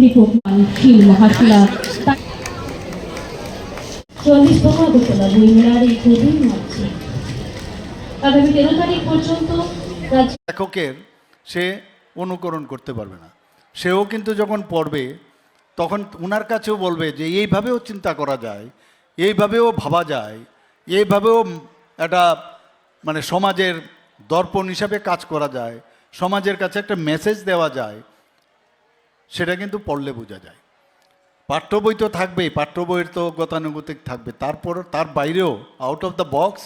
দীপক পাল শীল মহাশিলা চল্লিশতম প্রথম মঞ্চে। আগামী তেরো তারিখ পর্যন্ত লেখকের সে অনুকরণ করতে পারবে না। সেও কিন্তু যখন পড়বে, তখন ওনার কাছেও বলবে যে, এইভাবেও চিন্তা করা যায়, এইভাবেও ভাবা যায়, এইভাবেও একটা মানে সমাজের দর্পণ হিসাবে কাজ করা যায়, সমাজের কাছে একটা মেসেজ দেওয়া যায় সেটা কিন্তু পড়লে বোঝা যায়। পাঠ্য বই তো থাকবেই, পাঠ্য বইয়ের তো গতানুগতিক থাকবে। তারপর তার বাইরেও আউট অফ দ্য বক্স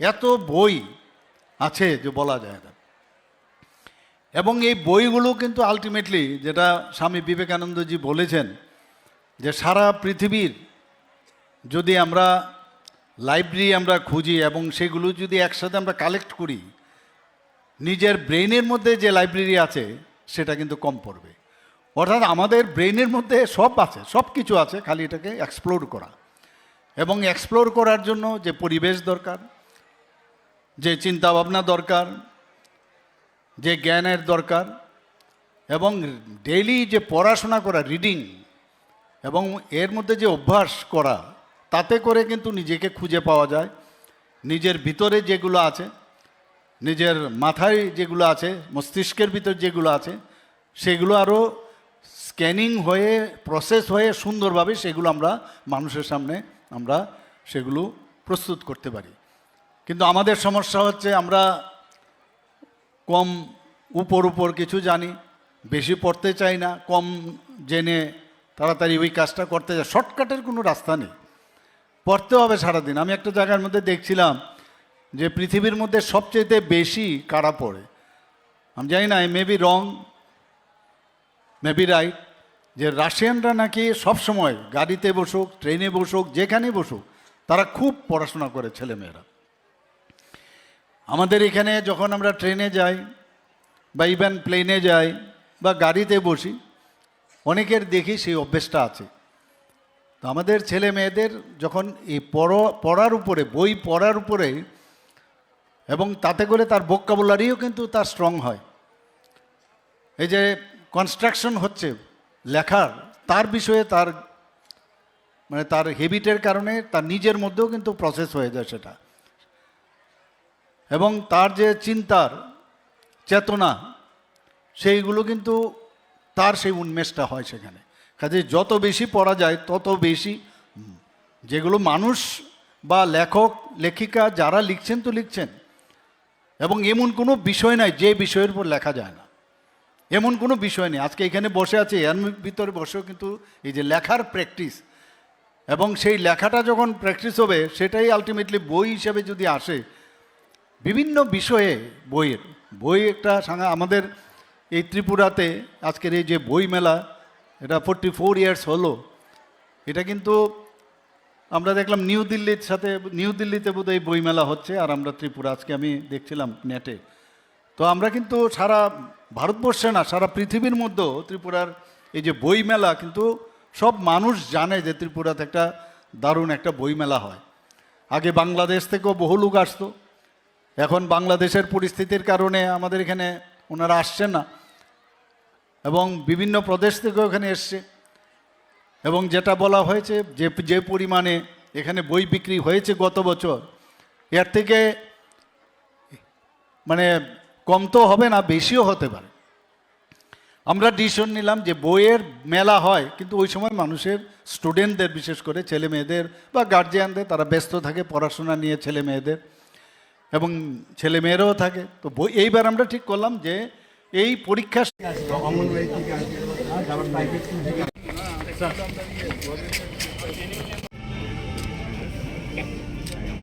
এত বই আছে যে বলা যায় না। এবং এই বইগুলো কিন্তু আলটিমেটলি যেটা স্বামী বিবেকানন্দজি বলেছেন যে সারা পৃথিবীর যদি আমরা লাইব্রেরি আমরা খুঁজি এবং সেগুলো যদি একসাথে আমরা কালেক্ট করি, নিজের ব্রেনের মধ্যে যে লাইব্রেরি আছে, সেটা কিন্তু কম পড়বে। অর্থাৎ আমাদের ব্রেনের মধ্যে সব আছে, সব কিছু আছে, খালি এটাকে এক্সপ্লোর করা। এবং এক্সপ্লোর করার জন্য যে পরিবেশ দরকার, যে চিন্তা ভাবনা দরকার, যে জ্ঞানের দরকার, এবং ডেইলি যে পড়াশোনা করা রিডিং এবং এর মধ্যে যে অভ্যাস করা, তাতে করে কিন্তু নিজেকে খুঁজে পাওয়া যায়। নিজের ভিতরে যেগুলো আছে, নিজের মাথায় যেগুলো আছে, মস্তিষ্কের ভিতর যেগুলো আছে, সেগুলো আরও স্ক্যানিং হয়ে, প্রসেস হয়ে সুন্দরভাবে সেগুলো আমরা, মানুষের সামনে আমরা সেগুলো প্রস্তুত করতে পারি। কিন্তু আমাদের সমস্যা হচ্ছে আমরা কম উপর উপর কিছু জানি, বেশি পড়তে চাই না, কম জেনে তাড়াতাড়ি ওই কাজটা করতে চাই। শর্টকাটের কোনো রাস্তা নেই। পড়তে হবে সারাদিন। আমি একটা জায়গার মধ্যে দেখছিলাম যে পৃথিবীর মধ্যে সবচেয়ে বেশি কারা পড়ে। আমি জানি না maybe wrong maybe right যে রাশিয়ানরা নাকি সবসময় গাড়িতে বসুক, ট্রেনে বসুক, যেখানে বসুক, তারা খুব পড়াশোনা করে ছেলেমেয়েরা। আমাদের এখানে যখন আমরা ট্রেনে যাই বা ইভেন প্লেনে যাই বা গাড়িতে বসি, অনেকের দেখি সেই অভ্যেসটা আছে। তো আমাদের ছেলে মেয়েদের যখন এই পড়, পড়ার উপরে, বই পড়ার উপরে, এবং তাতে করে তার বোকাবুলারিও কিন্তু তার স্ট্রং হয়। এই যে কনস্ট্রাকশন হচ্ছে, লেখার, তার বিষয়ে তার মানে তার হেবিটের কারণে তার নিজের মধ্যেও কিন্তু প্রসেস হয়ে যায় সেটা। এবং তার যে চিন্তার চেতনা, সেইগুলো কিন্তু তার সেই উন্মেষটা হয় সেখানে। কাজে যত বেশি পড়া যায়, তত বেশি যেগুলো মানুষ বা লেখক, লেখিকা যারা লিখছেন তো লিখছেন, এবং এমন কোনো বিষয় নাই যে বিষয়ের উপর লেখা যায় না। এমন কোনো বিষয় নেই। আজকে এখানে বসে আছে, এর ভিতরে বসেও কিন্তু এই যে লেখার প্র্যাকটিস এবং সেই লেখাটা যখন প্র্যাকটিস হবে, সেটাই আলটিমেটলি বই হিসেবে যদি আসে, বিভিন্ন বিষয়ে বইয়ের, বই একটা সাংঘা আমাদের এই ত্রিপুরাতে আজকের এই যে বই মেলা, এটা ফোরটি ফোর ইয়ার্স হলো। এটা কিন্তু আমরা দেখলাম নিউ দিল্লির সাথে, নিউ দিল্লিতে বোধহয় বই মেলা হচ্ছে, আর আমরা ত্রিপুরা, আজকে আমি দেখছিলাম নেটে তো আমরা কিন্তু সারা ভারতবর্ষে না, সারা পৃথিবীর মধ্যেও ত্রিপুরার এই যে বই মেলা কিন্তু সব মানুষ জানে যে ত্রিপুরাতে একটা দারুণ একটা বই মেলা হয়। আগে বাংলাদেশ থেকেও বহু লোক আসতো। এখন বাংলাদেশের পরিস্থিতির কারণে আমাদের এখানে ওনারা আসছেন না। এবং বিভিন্ন প্রদেশ থেকেও এখানে এসছে। এবং যেটা বলা হয়েছে যে যে পরিমাণে এখানে বই বিক্রি হয়েছে গত বছর, এর থেকে মানে কম তো হবে না, বেশিও হতে পারে। আমরা ডিসিশন নিলাম যে বইয়ের মেলা হয়, কিন্তু ওই সময় মানুষের স্টুডেন্টদের, বিশেষ করে ছেলে মেয়েদের বা গার্জিয়ানদের, তারা ব্যস্ত থাকে, পড়াশোনা নিয়ে ছেলে মেয়েদের এবং ছেলে মেয়েরাও থাকে। তো বই, এইবার আমরা ঠিক করলাম যে এই পরীক্ষা